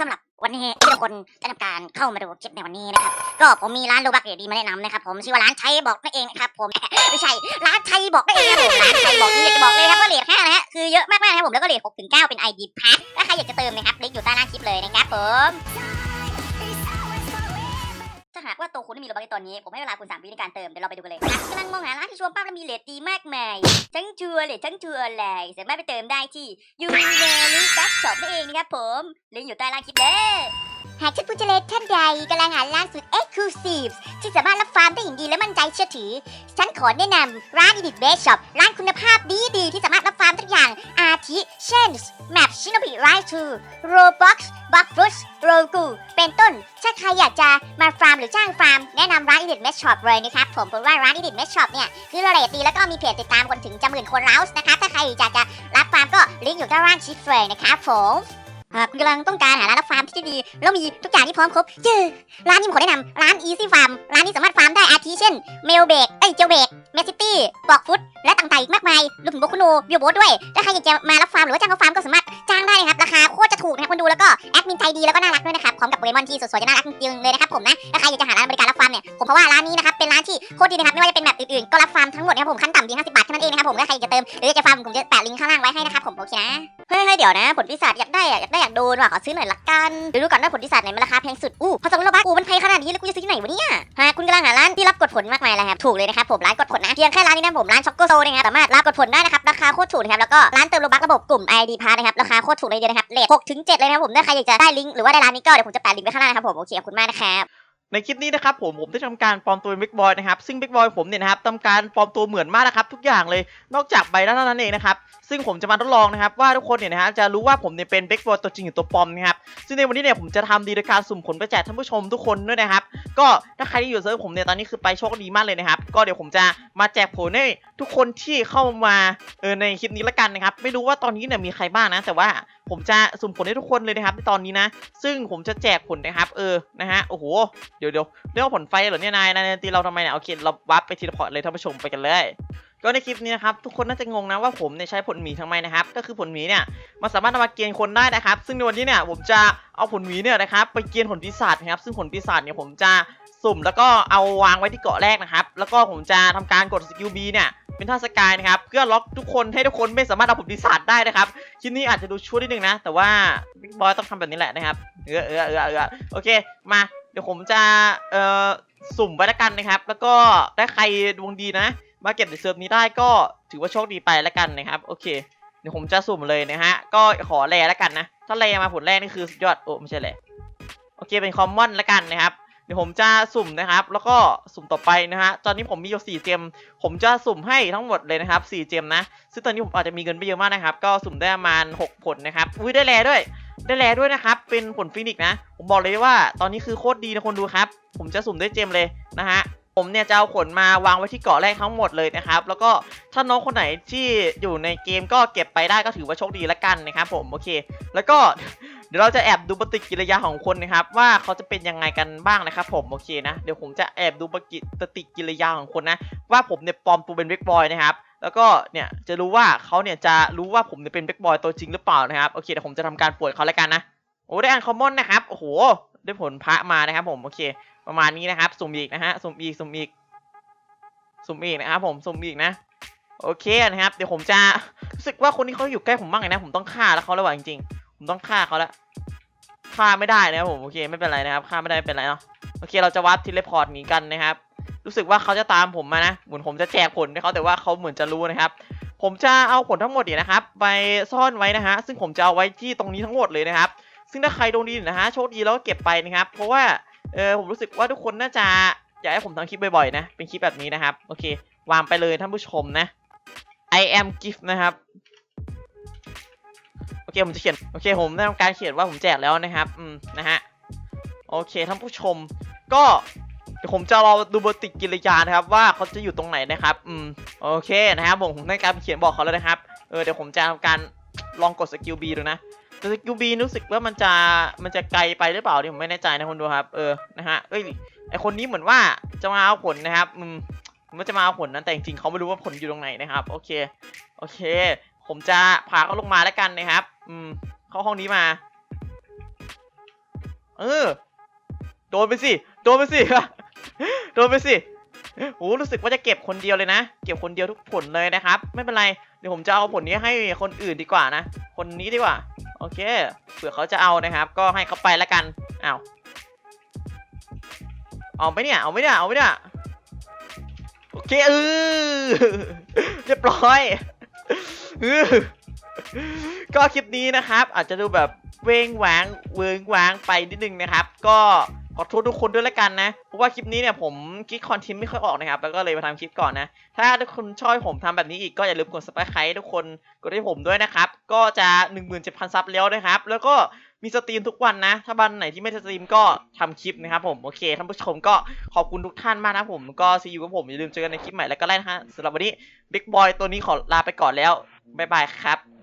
สำหรับวันนี้ทุกคนได้ทำการเข้ามาดูคลิปในวันนี้นะครับ ก็ผมมีร้านโลบักดีมาแนะนำนะครับ ผมชื่อว่าร้านชัยบอกนั่นเองนะครับผมไม่ใช่ร้านชัยบอกนั่นเองครับผมร้านชัยบอกนี่อยากจะบอกเลยครับว่าเลทห้านะฮะคือเยอะมากๆนะครับผมแล้วก็เลทหกถึงเก้าเป็น ID Pass ถ้าใครอยากจะเติมนะครับลิงก์อยู่ใต้ล่างคลิปเลยนะครับผม หากว่าตัวคุณไม่มีโลบักในตอนนี้ ผมให้เวลาคุณสามวิในการเติม เดี๋ยวเราไปดูกันเลยกำลังมองหาร้านที่ชวนปั๊บแล้วมีเลทดีมากมายทั้งชัวร์เลททั้งชัวร์เลยสามารถไปเติมได้ที่ยูนิเวลิบัคช็อปนั่นเองนะครับผมลิงก์อยู่ใต้ล่างคลิปเด้อหากท่านผู้เจริญท่านใดกำลังหาร้านสุด Exclusive ที่สามารถรับฟาร์มได้อย่างดีและมั่นใจเชื่อถือ ฉันขอแนะนำร้าน Edit Base Shop ร้านคุณภาพดีดีๆที่สามารถรับฟาร์มทุกอย่าง ทิ เช่น Map Shinobi Rise 2 Roblox b u g f r u i t Roku เป็นต้น ถ้าใครอยากจะมาฟาร์มหรือจ้างฟาร์ม แนะนำร้าน Edit Mesh Shop เลยนะครับ ผมเพราะว่าร้าน Edit Mesh Shop เนี่ยคือเรทดีแล้วก็มีเพจติดตามคนถึงจะหมื่นคนแล้วนะคะถ้าใครอยากจะรับฟาร์มก็ลิงก์อยู่ด้านล่างชิปเลยนะครับผม คุณกำลังต้องการหาร้านรับฟาร์มที่ดี แล้วมีทุกอย่างที่พร้อมครบเย้ร้านนี้ผมขอแนะนำร้าน Easy Farm ร้านนี้สามารถฟาร์มได้อาทิเช่นเมลเบกเอ้ยเจลเบกเมสซิตี้บอกฟุตและต่างๆอีกมากมายรวมถึงโบคุโนบิวโบด้วยถ้าใครอยากจะมารับฟาร์มหรือว่าจ้างเขาฟาร์มก็สามารถจ้างได้นะครับราคาโคตรจะถูกนะครับคุณดูแล้วก็แอดมินใจดีแล้วก็น่ารักด้วยนะครับพร้อมกับโปเกมอนที่สวยๆจะน่ารักจริงๆเลยนะครับผมนะถ้าใครอยากจะหาร้านบริการรับฟาร์มเนี่ยผมเพราะว่าร้านนี้นะครับเป็นร้านที่โคตรดีนะครับไม่ว่าจะเป็นแบบอื่นๆก็รับฟาร์มทั้งหมดนะครับผมขั้นต่ำเพียง50บาทเท่านั้นเองนะครับผมถ้าใครอยากจะเติมหรืออยากจะฟาร์มผมจะแปะลิงก์ข้างล่างไว้ให้นะครับผมโอเคนะเฮ้ยเดี๋ยวนะผลปีศาจอยากได้อะอยากได้อยากโดนว่ะขอซื้อหน่อยละกันเดี๋ยวดูก่อนว่าผลปีศาจไหนมันราคาแพงสุดอู้พอสมมติเราบ้ากูมันแพงขนาดนี้แล้วกูจะซื้อที่ไหนวะเนี่ยฮะคุณกำลังหาร้านที่รับกดผลมากมายเลยครับถูกเลยนะครับผมร้านกดผลนะเพียงแค่ร้านนี้นะผมร้านช็อกโกโซนะครับสามารถรับกดผลได้นะครับราคาโคตรถูกนะครับแล้วก็ร้านเติมโลบักระบบกลุ่ม ID p a s s นะครับราคาโคตรถูกเลยเดียวนะครับเลท6ถึง7เลยนะครับผมถ้าใครอยากจะได้ลิงก์หรือว่าได้ร้านนี้ก็เดี๋ยวผมจะแปะลิงก์ไว้ข้างล่างนะครับผมโอเคขอบคุณมากนะครับในคลิปนี้นะครับผมผมได้ทำการปลอมตัวเป็นบิ๊กบอยนะครับซึ่งบิ๊กบอยผมเนี่ยนะครับทำการปลอมตัวเหมือนมากนะครับทุกอย่างเลยนอกจากใบหน้าเท่านั้นเองนะครับ ซึ่งผมจะมาทดลองนะครับว่าทุกคนเนี่ยนะฮะจะรู้ว่าผมเนี่ยเป็นเบิ๊กบอยตัวจริงหรือตัวปลอมนะครับซึ่งในวันนี้เนี่ยผมจะทำดีโดยการสุ่มผลไปแจกท่านผู้ชมทุกคนด้วยนะครับก็ถ้าใครที่อยู่เซิร์ฟผมเนี่ยตอนนี้คือไปโชคดีมากเลยนะครับก็เดี๋ยวผมจะมาแจกผลให้ทุกคนที่เข้ามาเออในคลิปนี้ละกันนะครับไม่รู้ว่าตอนนี้เนี่ยมีใครบ้างนะ แต่ว่าผมจะสุ่มผลให้ทุกคนเลยนะครับในตอนนี้นะ ซึ่งผมจะแจกผลนะครับเออนะฮะโอ้โหเดี๋ยวเดี๋ยวเรียกว่าผลไฟเหรอเนี่ยนายนายตีเราทำไมเนี่ยโอเคเราวับไปทีละพอร์ตเลยท่านผู้ชมไปกันเลย ก็ในคลิปนี้นะครับทุกคนน่าจะงงนะว่าผมเนี่ยใช้ผลหมีทำไมนะครับ ก็คือผลหมีเนี่ยมันสามารถนำมาเกียนคนได้นะครับ ซึ่งในวันนี้เนี่ยผมจะเอาผลหมีเนี่ยนะครับไปเกียนผลปีศาจนะครับ ซึ่งผลปีศาจเนี่ยผมจะสุ่มแล้วก็เอาวางไว้ที่เกาะแรกนะครับ แล้วก็ผมจะทำการกดสกิลบีเนี่ยเป็นท่าสกายนะครับเพื่อล็อกทุกคนให้ทุกคนไม่สามารถเอาผลปีศาจได้นะครับคลิปนี้อาจจะดูชั่วนิดนึงนะ แต่ว่าบิ๊กบอยต้องทำแบบนี้แหละนะครับเออเออเออเออโอเคมาเดี๋ยวผมจะเอ่อสุ่มไว้แล้วกันนะครับ แล้วก็ถ้าใครดวงดีนะ มาเก็บในเซิร์ฟนี้ได้ก็ถือว่าโชคดีไปแล้วกันนะครับโอเคเดี๋ยวผมจะสุ่มเลยนะฮะก็ขอแรแล้วกันนะ ถ้าแรมาผลแรกนี่คือสุดยอดโอ้ไม่ใช่แรโอเคเป็นคอมมอนแล้วกันนะครับเดี๋ยวผมจะสุ่มนะครับ แล้วก็สุ่มต่อไปนะฮะตอนนี้ผมมีอยู่สี่เจม ผมจะสุ่มให้ทั้งหมดเลยนะครับสี่เจมนะซึ่งตอนนี้ผมอาจจะมีเงินไม่เยอะมากนะครับ ก็สุ่มได้ประมาณหกผลนะครับอุ้ยได้แรด้วย ได้แรด้วยนะครับ เป็นผลฟินิกนะ ผมบอกเลยว่าตอนนี้คือโคตรดีนะคนดูครับ ผมจะสุ่มได้เจมเลยนะฮะ ผมเนี่ยจะเอาขนมาวางไว้ที่เกาะแรกทั้งหมดเลยนะครับ แล้วก็ถ้าน้องคนไหนที่อยู่ในเกมก็เก็บไปได้ก็ถือว่าโชคดีละกันนะครับผมโอเค แล้วก็เดี๋ยวเราจะแอบดูปฏิกิริยาของคนนะครับ ว่าเขาจะเป็นยังไงกันบ้างนะครับ ผมโอเคนะเดี๋ยวผมจะแอบดูปฏิกิริยาของคนนะ ว่าผมเนี่ยปลอมตัวเป็นเบกบอยนะครับแล้วก็เนี่ยจะรู้ว่าเขาเนี่ยจะรู้ว่าผมเนี่ยเป็นเบกบอยตัวจริงหรือเปล่านะครับโอเคเดี๋ยวผมจะทำการปวดเขาแล้วกันนะโอ้ได้อันคอมมอนนะครับโอ้โหได้ผลพระมานะครับผมโอเค ประมาณนี้นะครับ สุ่มอีกนะฮะ สุ่มอีก สุ่มอีก สุ่มอีกนะครับผม สุ่มอีกนะ โอเคนะครับ เดี๋ยวผมจะรู้สึกว่าคนที่เขาอยู่ใกล้ผมบ้างนะ ผมต้องฆ่าแล้วเขาแล้วว่ะจริงๆ ผมต้องฆ่าเขาแล้ว ฆ่าไม่ได้นะครับผม โอเค ไม่เป็นไรนะครับ ฆ่าไม่ได้เป็นไรเนาะ โอเค เราจะวัดทีเลพอร์ตหนีกันนะครับ รู้สึกว่าเขาจะตามผมมานะ เหมือนผมจะแจกผลให้เขาแต่ว่าเขาเหมือนจะรู้นะครับผมจะเอาผลทั้งหมดเนี่ยนะครับ ไปซ่อนไว้นะฮะซึ่งผมจะเอาไว้ที่ตรงนี้ทั้งหมดเลยนะครับ ซึ่งถ้าใครดวงดีนะฮะโชคดีแล้วก็เก็บไปนะครับ เพราะว่า เออผมรู้สึกว่าทุกคนน่าจะอยากให้ผมทำคลิปบ่อยๆนะ เป็นคลิปแบบนี้นะครับ โอเค วางไปเลยท่านผู้ชมนะ I am gift นะครับ โอเคผมจะเขียน โอเคผมได้ทำการเขียนว่าผมแจกแล้วนะครับ อืม นะฮะ โอเคท่านผู้ชม ก็เดี๋ยวผมจะรอดูปฏิกิริยานะครับ ว่าเขาจะอยู่ตรงไหนนะครับ อืม โอเคนะครับผมผมได้การเขียนบอกเขาแล้วนะครับ เออเดี๋ยวผมจะทำการลองกดสกิล B ดูนะ สกิล B รู้สึกว่ามันจะมันจะไกลไปหรือเปล่าเนี่ยผมไม่แน่ใจนะคุณดูครับ เออนะฮะเอ้ยไอคนนี้เหมือนว่าจะมาเอาผลนะครับอืมมันจะมาเอาผลนั้นแต่จริงๆเขาไม่รู้ว่าผลอยู่ตรงไหนนะครับ โอเคโอเค ผมจะพาเขาลงมาแล้วกันนะครับ อืมเข้าห้องนี้มา เออโดนไปสิโดนไปสิโดนไปสิโหรู้สึกว่าจะเก็บคนเดียวเลยนะ เก็บคนเดียวทุกผลเลยนะครับ ไม่เป็นไร เดี๋ยวผมจะเอาผลนี้ให้คนอื่นดีกว่านะ คนนี้ดีกว่า โอเค เผื่อเขาจะเอานะครับ ก็ให้เขาไปแล้วกันอ้าวเอาไปเนี่ย เอาไม่ได้เอาไม่ได้โอเคเออเรียบร้อยก็คลิปนี้นะครับ อาจจะดูแบบเวงหวางเวิงหวางไปนิดนึงนะครับ ก็ ขอโทษทุกคนด้วยละกันนะ เพราะว่าคลิปนี้เนี่ยผมคิดคอนเทนต์ไม่ค่อยออกนะครับ แล้วก็เลยมาทำคลิปก่อนนะ ถ้าทุกคนชอบผมทำแบบนี้อีกก็อย่าลืมกด subscribe ทุกคน กดให้ผมด้วยนะครับ ก็จะ 17,000 ซับแล้วนะครับ แล้วก็มีสตรีมทุกวันนะ ถ้าวันไหนที่ไม่สตรีมก็ทำคลิปนะครับผม โอเค ท่านผู้ชมก็ขอบคุณทุกท่านมากนะผม ก็ซีอูกับผม อย่าลืมเจอกันในคลิปใหม่แล้วก็ไล่นะฮะสำหรับวันนี้บิ๊กบอยตัวนี้ขอลาไปก่อนแล้วบ๊ายบายครับ